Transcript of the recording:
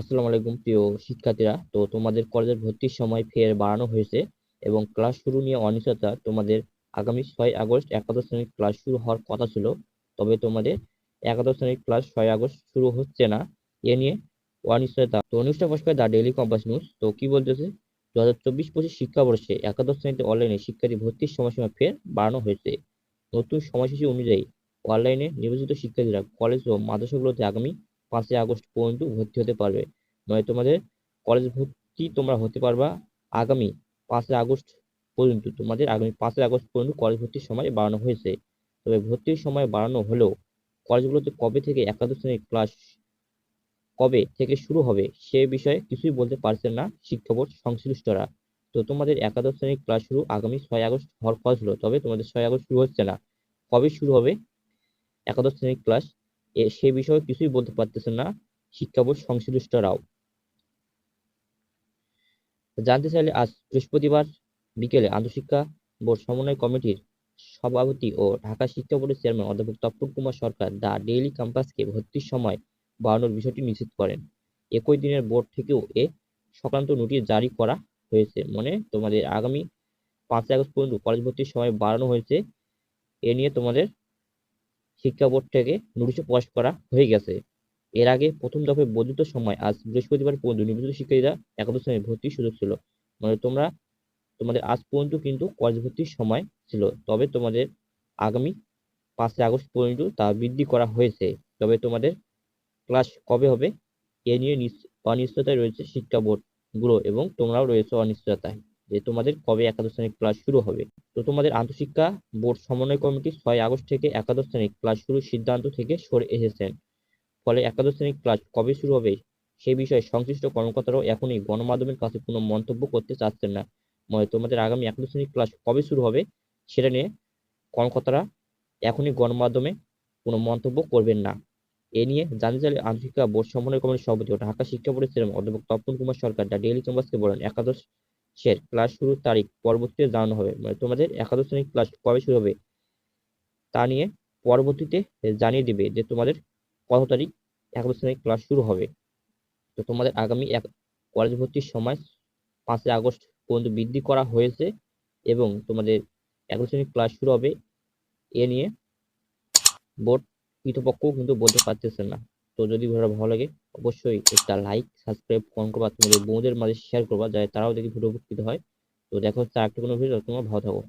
আসসালামু আলাইকুম প্রিয় শিক্ষার্থীরা। তো তোমাদের কলেজের ভর্তির সময় ফের বাড়ানো হয়েছে এবং ক্লাস শুরু নিয়ে অনিশ্চয়তা তোমাদের আগামী ছয় আগস্ট একাদশ শ্রেণির ক্লাস শুরু হওয়ার কথা ছিল, তবে তোমাদের একাদশ শ্রেণির ক্লাস ছয় আগস্ট শুরু হচ্ছে না, এ নিয়ে অনিশ্চয়তা। তো প্রকাশ করে দ্য ডেইলি কম্পাস নিউজ। তো কি বলতেছে? দু হাজার চব্বিশ পঁচিশ শিক্ষাবর্ষে একাদশ শ্রেণীতে অনলাইনে শিক্ষার্থী ভর্তির সময়সীমা ফের বাড়ানো হয়েছে। নতুন সময়সূচি অনুযায়ী অনলাইনে নিবেদিত শিক্ষার্থীরা কলেজ ও মাদ্রাসাগুলোতে আগামী পাঁচই আগস্ট পর্যন্ত ভর্তি হতে পারবে। মানে তোমাদের কলেজ ভর্তি তোমরা হতে পারবা আগামী পাঁচই আগস্ট পর্যন্ত। তোমাদের আগামী পাঁচই আগস্ট পর্যন্ত কলেজ ভর্তির সময় বাড়ানো হয়েছে। তবে ভর্তির সময় বাড়ানো হলেও কলেজগুলোতে কবে থেকে একাদশ শ্রেণির ক্লাস কবে থেকে শুরু হবে সে বিষয়ে কিছুই বলতে পারছেন না শিক্ষা বোর্ড সংশ্লিষ্টরা। তো তোমাদের একাদশ শ্রেণির ক্লাস শুরু আগামী ছয় আগস্ট হওয়ার কথা ছিল, তবে তোমাদের ছয় আগস্ট শুরু হচ্ছে না। কবে শুরু হবে? একাদশ শ্রেণির ক্লাস সে বিষয়ে কিছুই বলতে পারতেছেন না। শিক্ষা বোর্ড সংশ্লিষ্টরাও। জানতে চাইলে আজ বৃহস্পতিবার বিকেলে আন্তঃশিক্ষা বোর্ড সমন্বয় কমিটির সভাপতি ও ঢাকা শিক্ষা বোর্ডের চেয়ারম্যান অধ্যাপক তপন কুমার সরকার দ্য ডেইলি ক্যাম্পাসকে ভর্তির সময় বাড়ানোর বিষয়টি নিশ্চিত করেন। একই দিনের বোর্ড থেকেও এ সংক্রান্ত নোটিশ জারি করা হয়েছে। মানে তোমাদের আগামী পাঁচই আগস্ট পর্যন্ত কলেজ ভর্তির সময় বাড়ানো হয়েছে। এ নিয়ে তোমাদের শিক্ষা বোর্ড থেকে নোটিশও প্রকাশ করা হয়ে গেছে। এর আগে প্রথম দফায় বর্ধিত সময় আজ বৃহস্পতিবার পর্যন্ত নিবন্ধিত শিক্ষার্থীরা একাদশ শ্রেণির ভর্তির সুযোগ ছিল। মানে তোমরা, তোমাদের আজ পর্যন্ত কিন্তু কলেজ ভর্তির সময় ছিল। তবে তোমাদের আগামী পাঁচই আগস্ট পর্যন্ত তা বৃদ্ধি করা হয়েছে। তবে তোমাদের ক্লাস কবে হবে, এ নিয়ে অনিশ্চয়তায় রয়েছে শিক্ষা বোর্ডগুলো এবং তোমরাও রয়েছে অনিশ্চয়তায়। যে তোমাদের কবে একাদশ শ্রেণির ক্লাস শুরু হবে। তো তোমাদের আন্তঃশিক্ষা বোর্ড সমন্বয় কমিটি ছয় আগস্ট থেকে একাদশ শ্রেণির ক্লাস শুরুর সিদ্ধান্ত থেকে সরে এসেছেন। ফলে একাদশ শ্রেণির ক্লাস কবে শুরু হবে সে বিষয়ে সংশ্লিষ্ট কর্মকর্তারাও এখনই গণমাধ্যমের কাছে কোনো মন্তব্য করতে চাচ্ছেন না। মানে তোমাদের আগামী একাদশ শ্রেণির ক্লাস কবে শুরু হবে সেটা নিয়ে কর্মকর্তারা এখনই গণমাধ্যমে কোনো মন্তব্য করবেন না। এ নিয়ে জানতে চাইলে আন্তঃশিক্ষা বোর্ড সমন্বয় কমিটির সভাপতি ও ঢাকা শিক্ষা বোর্ডের চেয়ারম্যান অধ্যাপক তপন কুমার সরকার দ্য ডেইলি ক্যাম্পাসকে বলেন একাদশের ক্লাস শুরুর তারিখ, পরবর্তীতে জানানো হবে। মানে তোমাদের একাদশ শ্রেণির ক্লাস কবে শুরু হবে, তা নিয়ে পরবর্তীতে জানিয়ে দিবে যে তোমাদের কত তারিখ একাদশ শ্রেণির ক্লাস শুরু হবে। তো তোমাদের আগামী এক কলেজ ভর্তির সময় পাঁচই আগস্ট পর্যন্ত বৃদ্ধি করা হয়েছে এবং তোমাদের একাদশ শ্রেণির ক্লাস শুরু হবে। এ নিয়ে বোর্ড কর্তৃপক্ষও কিন্তু বলতে পারতেছে না। তো যদি ভালো লাগে অবশ্যই একটা লাইক সাবস্ক্রাইব কমেন্ট করবা, তোমাদের বন্ধুদের মাঝে শেয়ার করবা, যাতে তারাও দেখে ভিডিও উপকৃত হয়। তো দেখো হচ্ছে আরেকটা কোনো ভিডিও তোমরা ভালো থাকো।